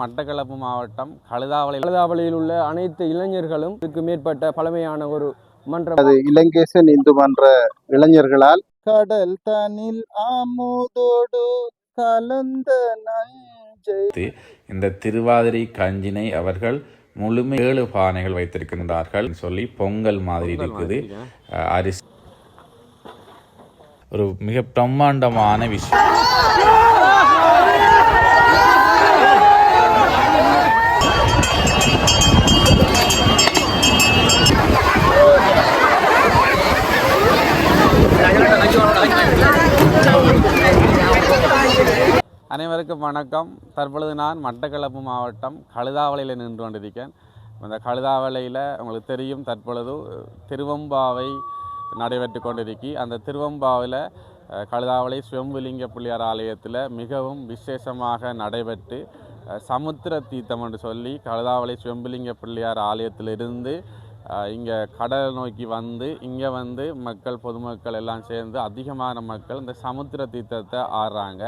மட்டக்களப்பு மாவட்டம் கழுதாவளை கழுதாவளியில் உள்ள அனைத்து இளைஞர்களும் இதுக்கு மேற்பட்ட பழமையான ஒரு மன்றம். அது இலங்கேசன் இந்து மன்ற இளைஞர்களால் கடல் தனில் ஆமோதோடு கலந்த நஞ்சை இந்த திருவாதிரை கஞ்சினை அவர்கள் முழுமை ஏழு பானைகள் வைத்திருக்கின்றார்கள் சொல்லி பொங்கல் மாதிரி இருக்குது. அரிசி ஒரு மிக பிரம்மாண்டமான விஷயம். அனைவருக்கும் வணக்கம். தற்பொழுது நான் மட்டக்களப்பு மாவட்டம் கழுதாவளையில் நின்று கொண்டிருக்கேன். அந்த கழுதாவளையில் உங்களுக்கு தெரியும் தற்பொழுது திருவம்பாவை நடைபெற்று கொண்டிருக்கி. அந்த திருவம்பாவில் கழுதாவளை சுயம்புலிங்க பிள்ளையார் ஆலயத்தில் மிகவும் விசேஷமாக நடைபெற்று சமுத்திர தீர்த்தம் என்று சொல்லி கழுதாவளை சுயம்புலிங்க பிள்ளையார் ஆலயத்திலிருந்து இங்கே கடலை நோக்கி வந்து இங்கே வந்து மக்கள் பொதுமக்கள் எல்லாம் சேர்ந்து அதிகமான மக்கள் இந்த சமுத்திர தீர்த்தத்தை ஆடுறாங்க.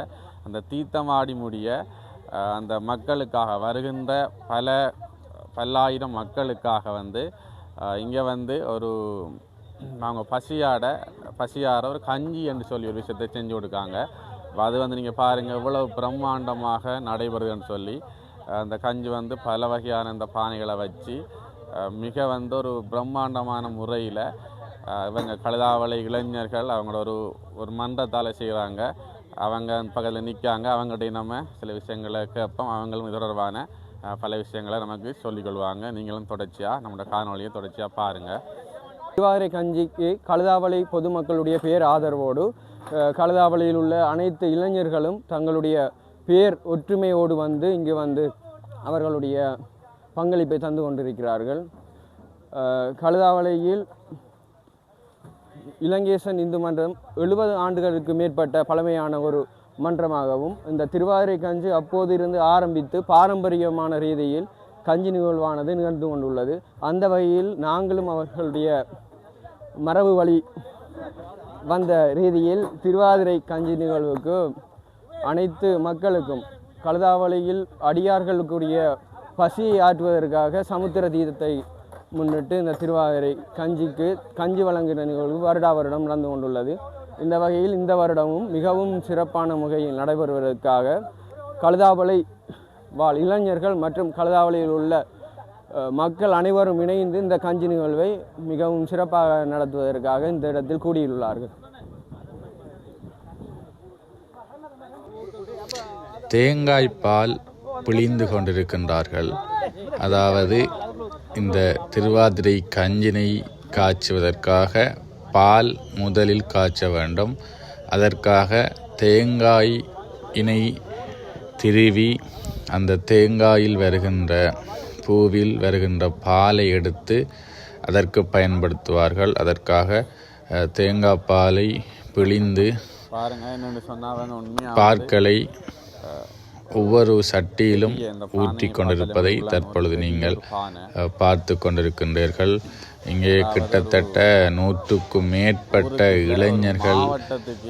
அந்த தீர்த்தம் ஆடி முடிய அந்த மக்களுக்காக வருகின்ற பல பல்லாயிரம் மக்களுக்காக வந்து இங்கே வந்து ஒரு அவங்க பசியாட பசியார ஒரு கஞ்சி என்று சொல்லி ஒரு விஷயத்தை செஞ்சு கொடுக்காங்க. அது வந்து நீங்கள் பாருங்கள் இவ்வளவு பிரம்மாண்டமாக நடைபெறுதுன்னு சொல்லி அந்த கஞ்சி வந்து பல வகையான இந்த பானைகளை வச்சு மிக வந்து ஒரு பிரம்மாண்டமான முறையில் இவங்க கழுதாவளை இளைஞர்கள் அவங்களோட ஒரு ஒரு மன்றத்தால் செய்கிறாங்க அவங்க பக்கத்தில் நிற்காங்க. அவங்ககிட்ட நம்ம சில விஷயங்களை கேட்போம். அவங்களும் இது தொடர்பான பல விஷயங்களை நமக்கு சொல்லிக்கொள்வாங்க. நீங்களும் தொடர்ச்சியாக நம்மளோட காணொலியை தொடர்ச்சியாக பாருங்கள் திருவாதிரை கஞ்சிக்கு கழுதாவளை பொதுமக்களுடைய பேர் ஆதரவோடு கழுதாவளியில் உள்ள அனைத்து இளைஞர்களும் தங்களுடைய பேர் ஒற்றுமையோடு வந்து இங்கு வந்து அவர்களுடைய பங்களிப்பை தந்து கொண்டிருக்கிறார்கள். அஹ், கழுதாவளையில் இலங்கேசன் இந்து மன்றம் எழுபது ஆண்டுகளுக்கு மேற்பட்ட பழமையான ஒரு மன்றமாகவும் இந்த திருவாதிரை கஞ்சி அப்போது இருந்து ஆரம்பித்து பாரம்பரியமான ரீதியில் கஞ்சி நிகழ்வானது நிகழ்ந்து கொண்டுள்ளது. அந்த வகையில் நாங்களும் அவர்களுடைய மரபு வழி வந்த ரீதியில் திருவாதிரை கஞ்சி நிகழ்வுக்கு அனைத்து மக்களுக்கும் கழுதாவளியில் அடியார்களுக்குரிய பசியை ஆற்றுவதற்காக சமுத்திர தீர்த்தத்தை முன்னிட்டு இந்த திருவாதிரை கஞ்சிக்கு கஞ்சி வழங்குகிற நிகழ்வு வருடா வருடம் நடந்து கொண்டுள்ளது. இந்த வகையில் இந்த வருடமும் மிகவும் சிறப்பான முறையில் நடைபெறுவதற்காக கழுதாவளை வாழ் இளைஞர்கள் மற்றும் கழுதாவளையில் உள்ள மக்கள் அனைவரும் இணைந்து இந்த கஞ்சி நிகழ்வை மிகவும் சிறப்பாக நடத்துவதற்காக இந்த இடத்தில் கூடியுள்ளார்கள். தேங்காய் பால் பிழிந்து கொண்டிருக்கின்றார்கள். அதாவது இந்த திருவாதிரை கஞ்சினை காய்ச்சுவதற்காக பால் முதலில் காய்ச்ச வேண்டும். அதற்காக தேங்காய் இணை திருவி அந்த தேங்காயில் வருகின்ற பூவில் வருகின்ற பாலை எடுத்து அதற்கு பயன்படுத்துவார்கள். அதற்காக தேங்காய் பாலை பிழிந்து பாருங்கள் என்னென்னு சொன்னால் வந்து உண்மையாக பார்க்களை ஒவ்வொரு சட்டியிலும் ஊற்றி கொண்டிருப்பதை தற்பொழுது நீங்கள் பார்த்து கொண்டிருக்கின்றீர்கள். இங்கே கிட்டத்தட்ட நூற்றுக்கும் மேற்பட்ட இளைஞர்கள்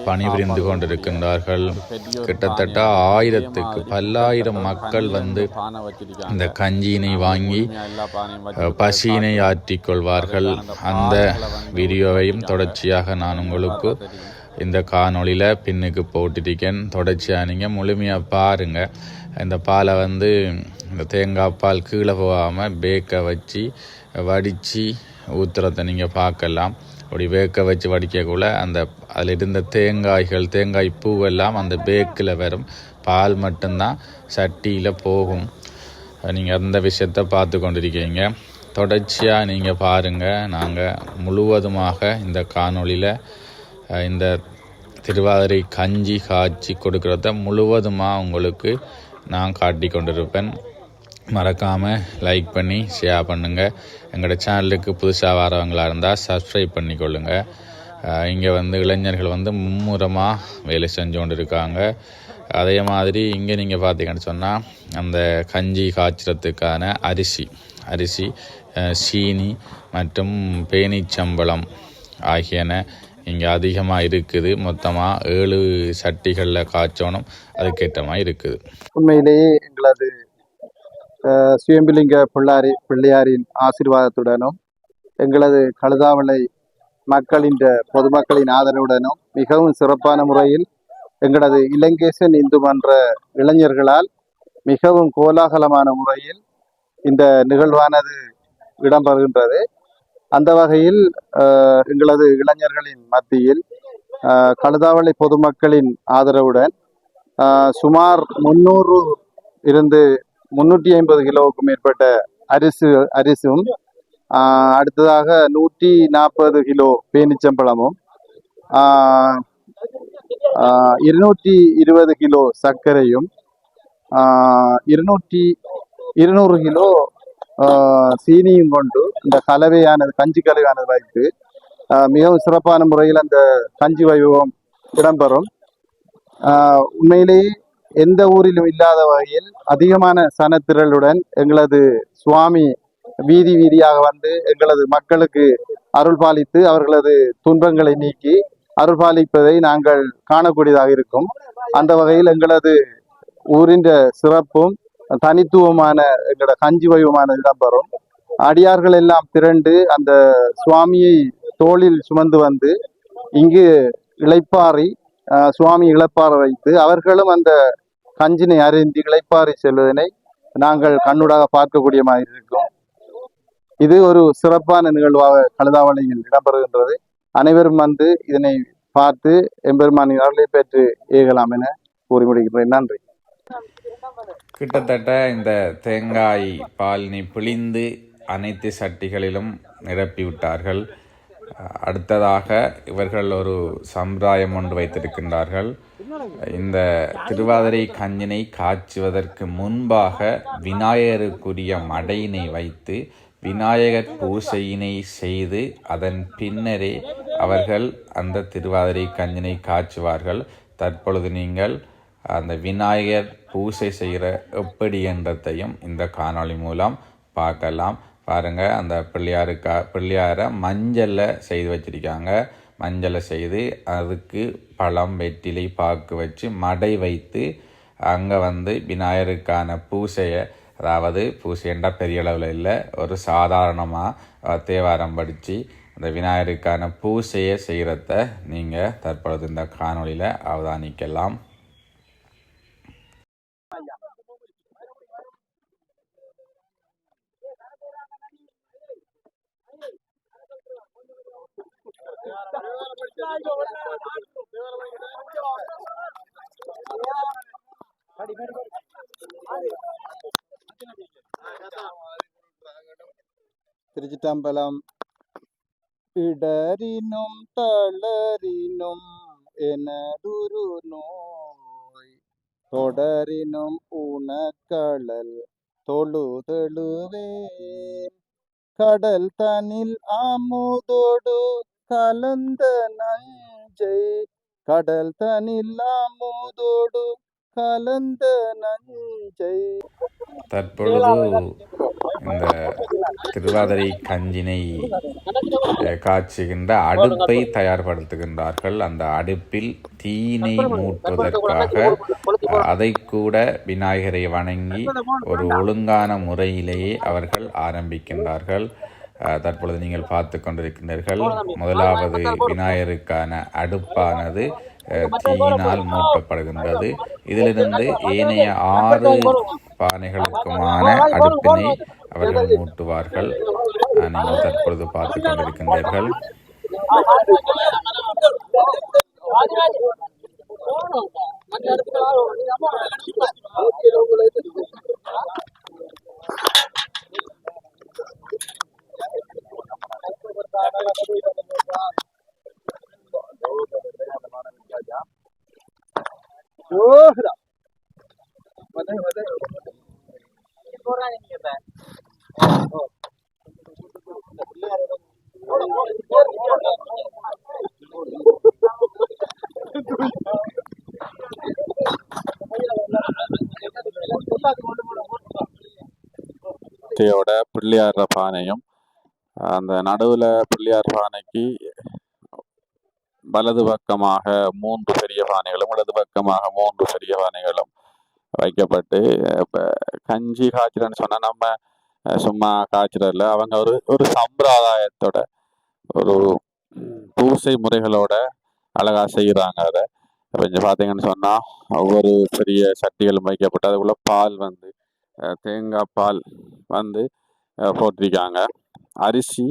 பணிபுரிந்து கொண்டிருக்கின்றார்கள். கிட்டத்தட்ட ஆயிரத்துக்கு பல்லாயிரம் மக்கள் வந்து இந்த கஞ்சியினை வாங்கி பசியினை ஆற்றிக் கொள்வார்கள் அந்த வீடியோவையும் தொடர்ச்சியாக நான் உங்களுக்கு இந்த காணொளியில் பின்னுக்கு போட்டுட்டிருக்கேன். தொடர்ச்சியாக நீங்கள் முழுமையாக பாருங்கள் இந்த பாலை வந்து இந்த தேங்காய் பால் கீழே போகாமல் பேக்கை வச்சு வடித்து ஊத்துறதை நீங்கள் பார்க்கலாம். அப்படி வேக்க வச்சு வடிக்கக்குள்ள அந்த அதில் இருந்த தேங்காய்கள் தேங்காய் பூவெல்லாம் அந்த பேக்கில் வரும். பால் மட்டும்தான் சட்டியில் போகும். நீங்கள் அந்த விஷயத்தை பார்த்து கொண்டிருக்கீங்க. தொடர்ச்சியாக நீங்கள் பாருங்கள் நாங்கள் முழுவதுமாக இந்த காணொளியில் இந்த திருவாதிரை கஞ்சி காய்ச்சி கொடுக்குறத முழுவதுமாக உங்களுக்கு நான் காட்டி கொண்டிருப்பேன். மறக்காமல் லைக் பண்ணி ஷேர் பண்ணுங்கள் எங்களோட சேனலுக்கு புதுசாக வரவங்களாக இருந்தால் சப்ஸ்கிரைப் பண்ணிக்கொள்ளுங்க. இங்கே வந்து இளைஞர்கள் வந்து மும்முரமாக வேலை செஞ்சு கொண்டு இருக்காங்க அதே மாதிரி இங்கே நீங்கள் பார்த்தீங்கன்னு சொன்னால் அந்த கஞ்சி காய்ச்சறதுக்கான அரிசி அரிசி சீனி மற்றும் பேனிச்சம்பளம் ஆகியன இங்கே அதிகமாக இருக்குது. மொத்தமாக ஏழு சட்டிகளில் காய்ச்சோணும் அதுக்கேற்ற மாதிரி இருக்குது. உண்மையிலேயே எங்களது சுயம்பிலிங்க பிள்ளாரி பிள்ளையாரின் ஆசீர்வாதத்துடனும் எங்களது கழுதாவளை மக்களின் பொதுமக்களின் ஆதரவுடனும் மிகவும் சிறப்பான முறையில் எங்களது இலங்கேசன் இந்து மன்ற இளைஞர்களால் மிகவும் கோலாகலமான முறையில் இந்த நிகழ்வானது இடம்பெறுகின்றது. அந்த வகையில் எங்களது இளைஞர்களின் மத்தியில் கழுதாவளி கழுதாவளை பொதுமக்களின் ஆதரவுடன் சுமார் முன்னூறு இருந்து முன்னூற்றி ஐம்பது கிலோவுக்கும் மேற்பட்ட அரிசி அரிசும் அடுத்ததாக நூற்றி நாற்பது கிலோ பேனிச்சம்பழமும் இருநூற்றி இருபது கிலோ சர்க்கரையும் இருநூற்றி இருநூறு கிலோ சீனியும் கொண்டு இந்த கலவையானது கஞ்சி கலவையானது வைத்து மிகவும் சிறப்பான முறையில் அந்த கஞ்சி வைபவம் இடம்பெறும். உண்மையிலேயே எந்த ஊரிலும் இல்லாத வகையில் அதிகமான சனத்திரளுடன் எங்களது சுவாமி வீதி வீதியாக வந்து எங்களது மக்களுக்கு அருள் பாலித்து அவர்களது துன்பங்களை நீக்கி அருள் பாலிப்பதை நாங்கள் காணக்கூடியதாக இருக்கும். அந்த வகையில் எங்களது ஊரின் சிறப்பும் தனித்துவமான எங்களோட கஞ்சி வைவமான இடம்பெறும் அடியார்கள் எல்லாம் திரண்டு அந்த சுவாமியை தோளில் சுமந்து வந்து இங்கு இளைப்பாറി ஆஹ் சுவாமி இளைப்பாற வைத்து அவர்களும் அந்த கஞ்சினை அறிந்து இளைப்பாறி செல்வதனை நாங்கள் கண்ணுடாக பார்க்கக்கூடிய மாதிரி இருக்கும். இது ஒரு சிறப்பான நிகழ்வாக கழுதாவளையில் இடம்பெறுகின்றது. அனைவரும் வந்து இதனை பார்த்து எம்பெருமானின் அருளை பெற்று ஏகலாம் என கூறி முடிகின்றேன் நன்றி. கிட்டத்தட்ட இந்த தேங்காய் பாலினி பிழிந்து அனைத்து சட்டிகளிலும் நிரப்பிவிட்டார்கள். அடுத்ததாக இவர்கள் ஒரு சம்பிரதாயம் ஒன்று வைத்திருக்கின்றார்கள். இந்த திருவாதிரை கஞ்சினை காய்ச்சுவதற்கு முன்பாக விநாயகருக்குரிய மடையினை வைத்து விநாயகர் பூசையினை செய்து அதன் பின்னரே அவர்கள் அந்த திருவாதிரை கஞ்சினை காய்ச்சுவார்கள். தற்பொழுது நீங்கள் அந்த விநாயகர் பூசை செய்கிற எப்படி என்றதையும் இந்த காணொளி மூலம் பார்க்கலாம். பாருங்கள் அந்த பிள்ளையாருக்கா பிள்ளையாரை மஞ்சளில் செய்து வச்சிருக்காங்க. மஞ்சளை செய்து அதுக்கு பழம் வெற்றிலை பாக்கு வச்சு மடை வைத்து அங்கே வந்து விநாயகருக்கான பூசையை அதாவது பூசைண்டா பெரிய அளவில் இல்லை ஒரு சாதாரணமாக தேவாரம் படித்து அந்த விநாயகருக்கான பூசையை செய்கிறத நீங்கள் தற்பொழுது இந்த காணொளியில் அவதானிக்கலாம். திருச்சிட்டம்பலம் இடறினும் தளரினும் எனதுரு நோய் தொடரினும் உனக்களல் தொழுதெழுவேன் கடல் தனில் ஆமுதோடு கலந்த நஞ்சை கடல் தனில்லாமோதோடு கலந்த நஞ்சை. தற்பொழுது இந்த திருவாதிரை கஞ்சினை காய்ச்சுகின்ற அடுப்பை தயார்படுத்துகின்றார்கள். அந்த அடுப்பில் தீயினை மூட்டுவதற்காக அதை கூட விநாயகரை வணங்கி ஒரு ஒழுங்கான முறையிலேயே அவர்கள் ஆரம்பிக்கின்றார்கள். தற்பொழுது நீங்கள் பார்த்து கொண்டிருக்கின்றீர்கள் முதலாவது விநாயகருக்கான அடுப்பானது தீயினால் மூட்டப்படுகின்றது இதிலிருந்து ஏனைய ஆறு பானைகளுக்குமான அடுப்பினை அவர்கள் மூட்டுவார்கள் நீங்கள் தற்பொழுது பார்த்து கொண்டிருக்கின்றீர்கள் தேயோட பிள்ளையார் பானையும் அந்த நடுவில் பிள்ளையார் பானைக்கு வலது பக்கமாக மூன்று பெரிய பானைகளும் இடது பக்கமாக மூன்று பெரிய பானைகளும் வைக்கப்பட்டு இப்போ கஞ்சி காய்ச்சலன்னு சொன்னால் நம்ம சும்மா காய்ச்சல அவங்க ஒரு ஒரு சம்பிரதாயத்தோட ஒரு பூசை முறைகளோட அழகாக செய்கிறாங்க அதை. கொஞ்சம் பார்த்தீங்கன்னு சொன்னால் ஒவ்வொரு பெரிய சட்டிகளும் வைக்கப்பட்டு அதுக்குள்ளே பால் வந்து தேங்காய் பால் வந்து போட்டிருக்காங்க. அரிசி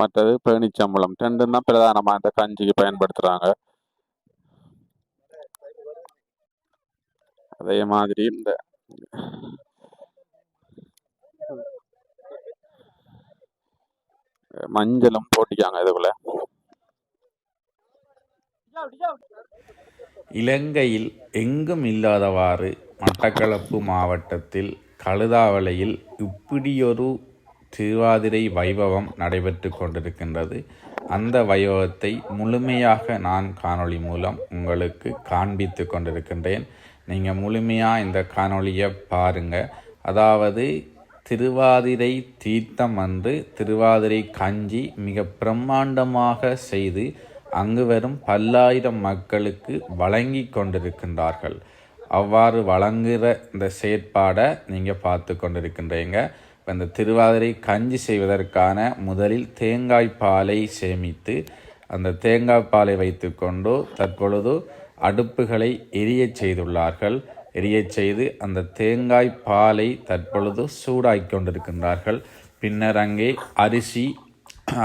மற்றது பேணிச்சம்பளம் ரெண்டும் தான் பிரதானமாக இந்த கஞ்சிக்கு பயன்படுத்துகிறாங்க அதே மாதிரி இந்த மஞ்சளும் போட்டிக்காங்க இதுக்குள்ள. இலங்கையில் எங்கும் இல்லாதவாறு மட்டக்களப்பு மாவட்டத்தில் கழுதாவளையில் இப்படியொரு திருவாதிரை வைபவம் நடைபெற்று கொண்டிருக்கின்றது. அந்த வைபவத்தை முழுமையாக நான் காணொளி மூலம் உங்களுக்கு காண்பித்து கொண்டிருக்கின்றேன். நீங்கள் முழுமையாக இந்த காணொளியை பாருங்கள் அதாவது திருவாதிரை தீர்த்தம் அன்று திருவாதிரை கஞ்சி மிக பிரம்மாண்டமாக செய்து அங்கு வரும் பல்லாயிரம் மக்களுக்கு வழங்கி கொண்டிருக்கின்றார்கள். அவ்வாறு வழங்குகிற இந்த செயற்பாடை நீங்கள் பார்த்து கொண்டிருக்கின்றீங்க. இப்போ இந்த திருவாதிரை கஞ்சி செய்வதற்கான முதலில் தேங்காய் பாலை சேமித்து அந்த தேங்காய் பாலை வைத்துக்கொண்டு தற்பொழுது அடுப்புகளை எரியச் செய்துள்ளார்கள். எரியச் செய்து அந்த தேங்காய் பாலை தற்பொழுது சூடாக்கி கொண்டிருக்கின்றார்கள். பின்னர் அங்கே அரிசி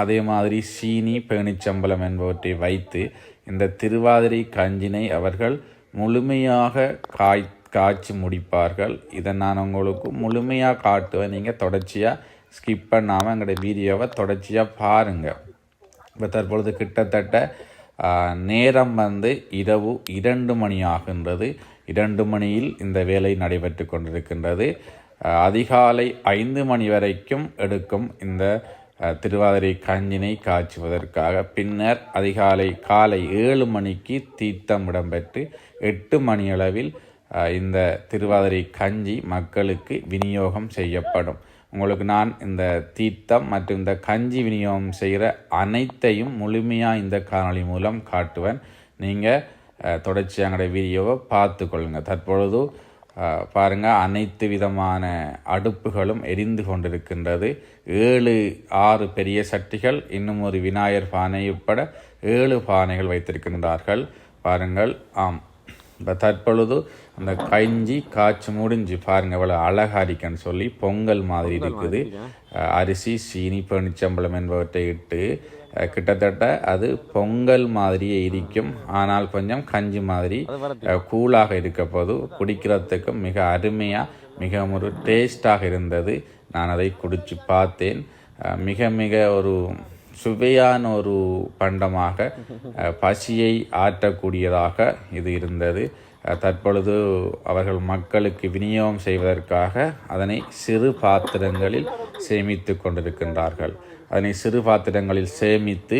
அதே மாதிரி சீனி பேணிச்சம்பளம் என்பவற்றை வைத்து இந்த திருவாதிரை கஞ்சினை அவர்கள் முழுமையாக காய் காய்ச்சி முடிப்பார்கள். இதை நான் உங்களுக்கு முழுமையாக காட்டுவேன். நீங்கள் தொடர்ச்சியாக ஸ்கிப் பண்ணாமல் எங்களுடைய வீடியோவை தொடர்ச்சியாக பாருங்கள் இப்போ தற்பொழுது கிட்டத்தட்ட நேரம் வந்து இரவு இரண்டு மணி ஆகின்றது. இரண்டு மணியில் இந்த வேலை நடைபெற்று கொண்டிருக்கின்றது. அதிகாலை ஐந்து மணி வரைக்கும் எடுக்கும் இந்த திருவாதிரை கஞ்சினை காய்ச்சுவதற்காக பின்னர் அதிகாலை காலை ஏழு மணிக்கு தீர்த்தம் இடம்பெற்று எட்டு மணியளவில் இந்த திருவாதிரை கஞ்சி மக்களுக்கு விநியோகம் செய்யப்படும். உங்களுக்கு நான் இந்த தீர்த்தம் மற்றும் இந்த கஞ்சி விநியோகம் செய்கிற அனைத்தையும் முழுமையாக இந்த காணொளி மூலம் காட்டுவேன். நீங்கள் தொடர்ச்சி எங்களுடைய வீடியோவை பார்த்து கொள்ளுங்கள் தற்பொழுது அஹ், பாருங்க அனைத்து விதமான அடுப்புகளும் எரிந்து கொண்டிருக்கின்றது. ஏழு ஆறு பெரிய சட்டிகள் இன்னும் ஒரு விநாயகர் பானை உட்பட ஏழு பானைகள் வைத்திருக்கின்றார்கள். பாருங்கள் ஆம். இப்போ தற்பொழுது அந்த கஞ்சி காய்ச்சி முடிஞ்சு பாருங்க எவ்வளோ அழகா இருக்குன்னு சொல்லி பொங்கல் மாதிரி இருக்குது. அரிசி சீனி பனிச்சம்பளம் என்பவற்றை இட்டு கிட்டத்தட்ட அது பொங்கல் மாதிரியே இருக்கும். ஆனால் கொஞ்சம் கஞ்சி மாதிரி கூலாக இருக்க போது குடிக்கிறதுக்கு மிக அருமையாக மிக ஒரு டேஸ்டாக இருந்தது. நான் அதை குடிச்சு பார்த்தேன். மிக மிக ஒரு சுவையான ஒரு பண்டமாக பசியை ஆற்றக்கூடியதாக இது இருந்தது. தற்பொழுது அவர்கள் மக்களுக்கு விநியோகம் செய்வதற்காக அதனை சிறு பாத்திரங்களில் சேமித்து கொண்டிருக்கின்றார்கள். அதனை சிறு பாத்திரங்களில் சேமித்து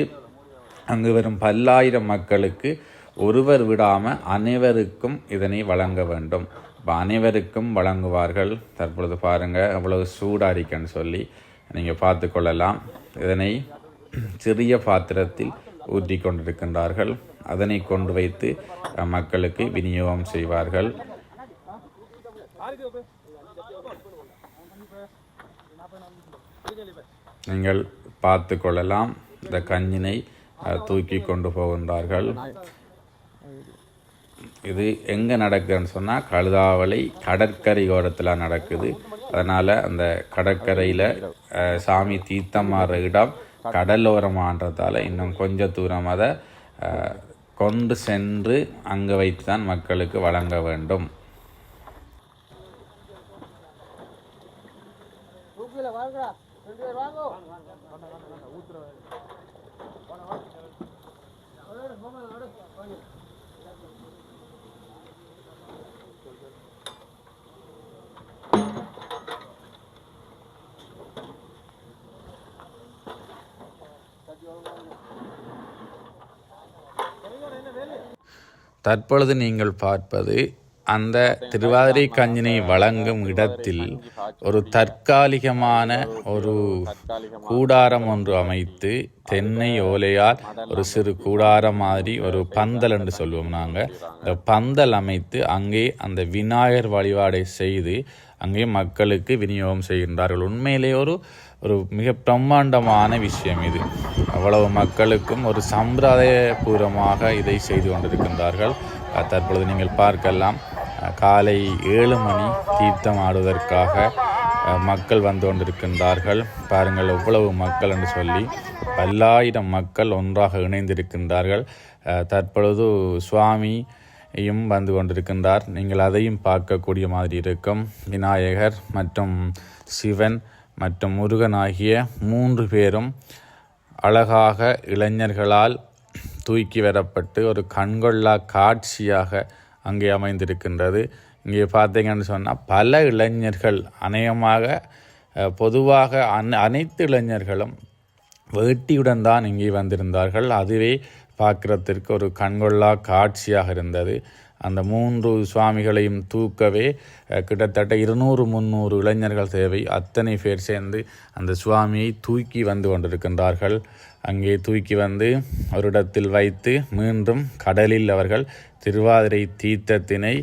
அங்கு வரும் பல்லாயிரம் மக்களுக்கு ஒருவர் விடாமல் அனைவருக்கும் இதனை வழங்க வேண்டும். இப்போ அனைவருக்கும் வழங்குவார்கள். தற்பொழுது பாருங்கள் அவ்வளவு சூடாக இருக்குன்னு சொல்லி நீங்கள் பார்த்து கொள்ளலாம். இதனை சிறிய பாத்திரத்தில் ஊற்றி கொண்டிருக்கின்றார்கள். அதனை கொண்டு வைத்து மக்களுக்கு விநியோகம் செய்வார்கள். நீங்கள் பார்த்து கொள்ளலாம் இந்த கஞ்சினை தூக்கி கொண்டு போகின்றார்கள். இது எங்கே நடக்குதுன்னு சொன்னால் கழுதாவளை கடற்கரை ஓரத்தில் நடக்குது. அதனால் அந்த கடற்கரையில் சாமி தீர்த்தம் மாறுற இடம் கடலோரமான்றதால இன்னும் கொஞ்சம் தூரம் அதை கொண்டு சென்று அங்கே வைத்து தான் மக்களுக்கு வழங்க வேண்டும். தற்பொழுது நீங்கள் பார்ப்பது அந்த திருவாதிரை கஞ்சினை வழங்கும் இடத்தில் ஒரு தற்காலிகமான ஒரு கூடாரம் ஒன்று அமைத்து தென்னை ஓலையால் ஒரு சிறு கூடாரம் மாதிரி ஒரு பந்தல் என்று சொல்லுவோம் நாங்கள் இந்த பந்தல் அமைத்து அங்கே அந்த விநாயகர் வழிபாடை செய்து அங்கே மக்களுக்கு விநியோகம் செய்கின்றார்கள். உண்மையிலே ஒரு ஒரு மிக பிரம்மாண்டமான விஷயம் இது. அவ்வளவு மக்களுக்கும் ஒரு சம்பிரதாயபூர்வமாக இதை செய்து கொண்டிருக்கின்றார்கள். தற்பொழுது நீங்கள் பார்க்கலாம் காலை ஏழு மணி தீர்த்தம் ஆடுவதற்காக மக்கள் வந்து கொண்டிருக்கின்றார்கள். பாருங்கள் எவ்வளவு மக்கள் என்று சொல்லி பல்லாயிரம் மக்கள் ஒன்றாக இணைந்திருக்கின்றார்கள். தற்பொழுது சுவாமியும் வந்து கொண்டிருக்கின்றார். நீங்கள் அதையும் பார்க்கக்கூடிய மாதிரி இருக்கும். விநாயகர் மற்றும் சிவன் மற்றும் முருகன் ஆகிய மூன்று பேரும் அழகாக இளைஞர்களால் தூக்கி வரப்பட்டு ஒரு கண்கொள்ளா காட்சியாக அங்கே அமைந்திருக்கின்றது. இங்கே பார்த்தீங்கன்னு சொன்னால் பல இளைஞர்கள் அநேகமாக பொதுவாக அன் அனைத்து இளைஞர்களும் வேட்டியுடன் தான் இங்கே வந்திருந்தார்கள். அதுவே பார்க்குறதற்கு ஒரு கண்கொள்ளா காட்சியாக இருந்தது. அந்த மூன்று சுவாமிகளையும் தூக்கவே கிட்டத்தட்ட இருநூறு முந்நூறு இளைஞர்கள் தேவை. அத்தனை பேர் சேர்ந்து அந்த சுவாமியை தூக்கி வந்து கொண்டிருக்கின்றார்கள். அங்கே தூக்கி வந்து ஒரு இடத்தில் வைத்து மீண்டும் கடலில் அவர்கள் திருவாதிரை தீர்த்தத்தினை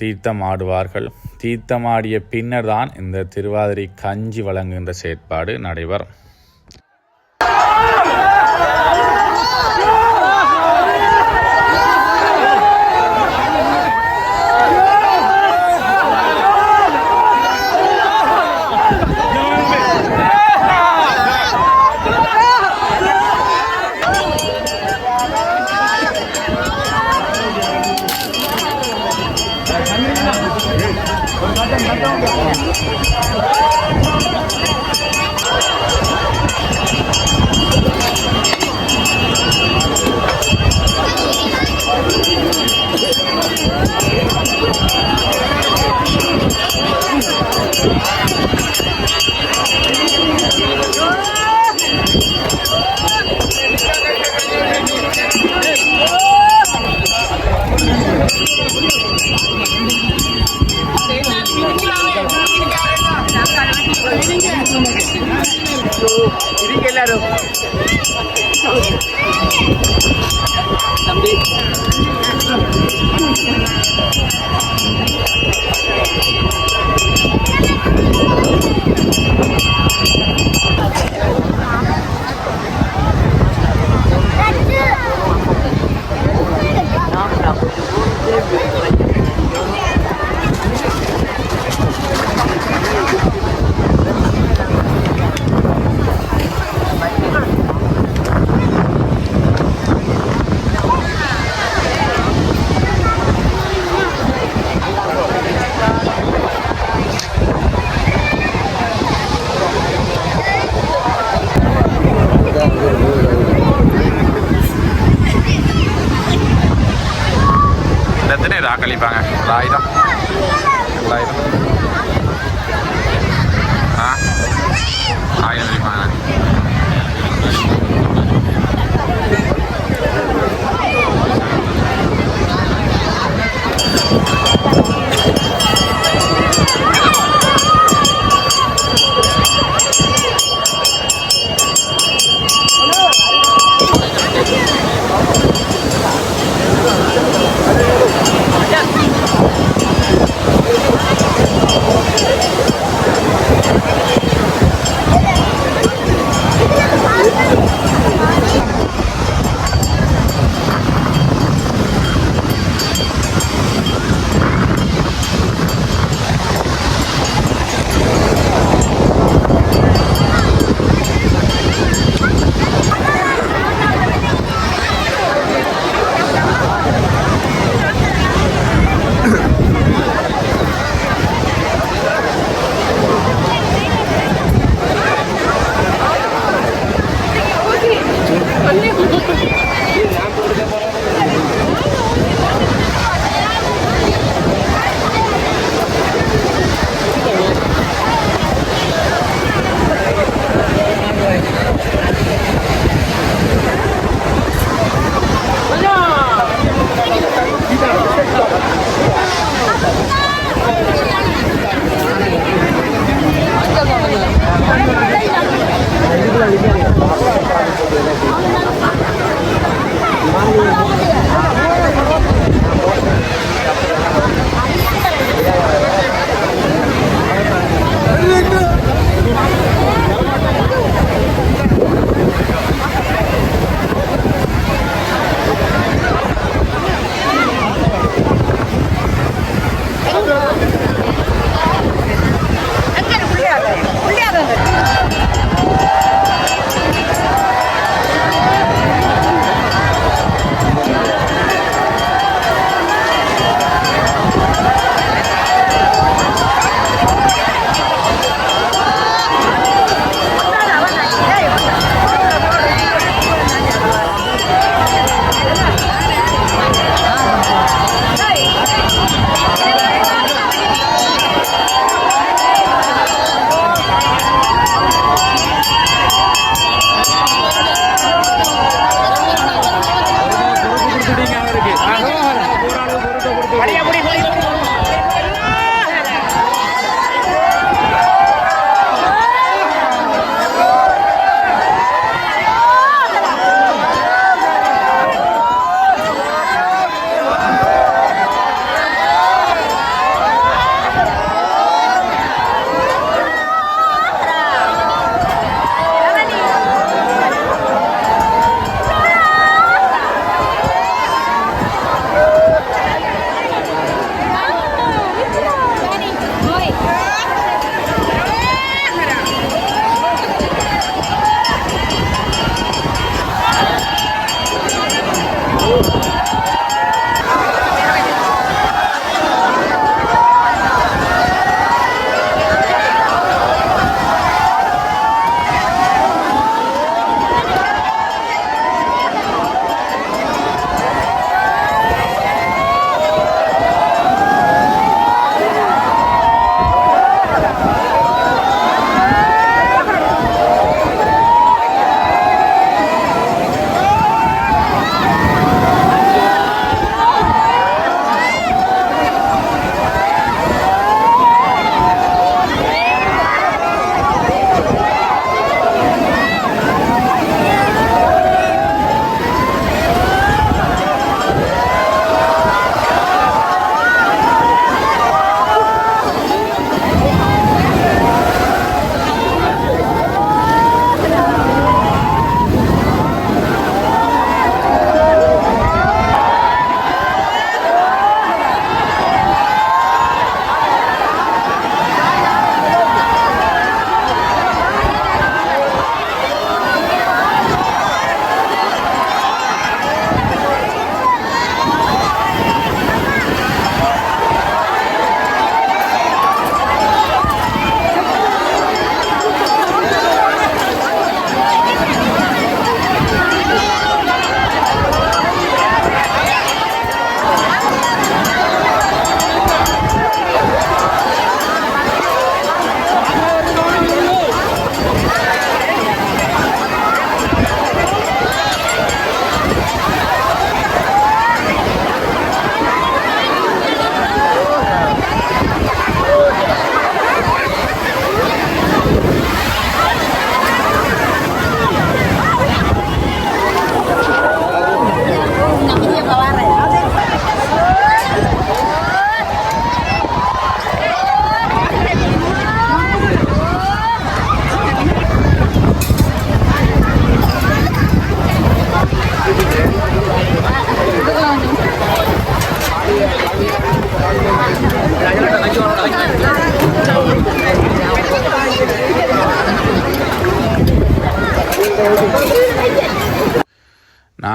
தீர்த்தம் ஆடுவார்கள் தீர்த்தமாடிய பின்னர் தான் இந்த திருவாதிரை கஞ்சி வழங்குகின்ற செயற்பாடு நடைபெறும்.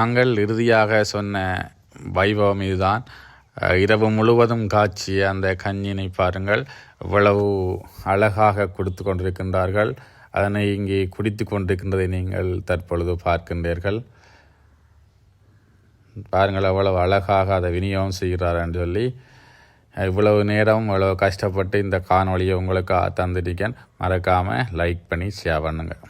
நாங்கள் இறுதியாக சொன்ன வைபவம் இதுதான். இரவு முழுவதும் காய்ச்சிய அந்த கஞ்சினை பாருங்கள். இவ்வளவு அழகாக கொடுத்து கொண்டிருக்கின்றார்கள். அதனை இங்கே குடித்து கொண்டிருக்கின்றதை நீங்கள் தற்பொழுது பார்க்கின்றீர்கள். பாருங்கள் அவ்வளவு அழகாக அதை விநியோகம் செய்கிறார்ன்னு சொல்லி இவ்வளவு நேரம் இவ்வளவு கஷ்டப்பட்டு இந்த காணொலியை உங்களுக்கு தந்திருக்கேன். மறக்காமல் லைக் பண்ணி ஷேர் பண்ணுங்கள்